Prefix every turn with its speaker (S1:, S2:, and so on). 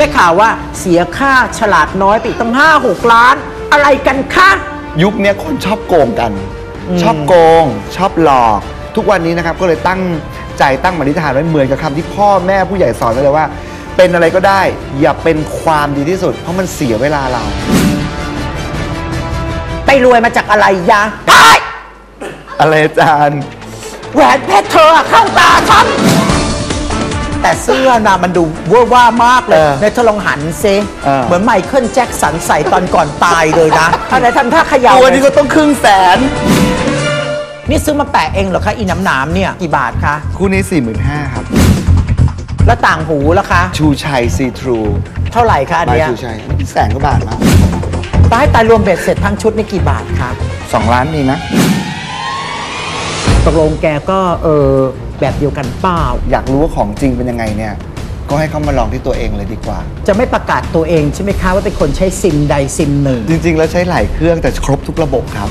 S1: ได้ข่าวว่าเสียค่าฉลาดน้อยไปอีกตั้งห้าหกล้าน อะไรกันคะ
S2: ยุคเนี้ยคนชอบโกงกัน
S1: อืม
S2: ชอบโกง ชอบหลอก ทุกวันนี้นะครับก็เลยตั้งใจตั้งมณิธานไว้เหมือนกับคำที่พ่อแม่ผู้ใหญ่สอนไว้เลยว่า เป็นอะไรก็ได้ อย่าเป็นความดีที่สุด เพราะมันเสียเวลาเรา
S1: ไปรวยมาจากอะไรยะไอ้ย
S2: อะไรอาจารย์
S1: แหวนเพชรเธออะเข้าตาฉัน แต่เสื้อนะมันดูเวอร์ว่ามากเลย
S2: เออ
S1: ในเธอลองหันซิ
S2: เออ
S1: เหมือนไมเคิลแจ็คสันใส่ตอนก่อนตายเลยนะอันไหนทำท่าเขย่า
S2: ตัว
S1: เลย
S2: นี้ก็ต้องครึ่งแสน
S1: นี่ซื้อมาแปะเองเหรอคะอีน้ำหนามเนี่ยกี่บาทคะ
S2: คู่นี้ 4 5 0 0 0ครับ
S1: แล้วต่างหูล่ะคะ
S2: ชูชัยซีทรู
S1: เท่าไหร่คะอัน
S2: บาย
S1: เนี้ย
S2: ชูชัยแสนกว่าบาทมั้ง
S1: ตายตายรวมเบ็ดเสร็จทั้งชุดนี่กี่บาทคะ
S2: สองล้านมีไหม
S1: ตกลงแกก็เออแบบเดียวกันเปล่า
S2: อยากรู้ว่าของจริงเป็นยังไงเนี่ย ก็ให้เขามาลองที่ตัวเองเลยดีกว่า
S1: จะไม่ประกาศตัวเองใช่ไหมคะว่าเป็นคนใช้ซิมใดซิมหนึ่ง
S2: จริงๆ แล้วใช้หลายเครื่องแต่ครบทุกระบบครับ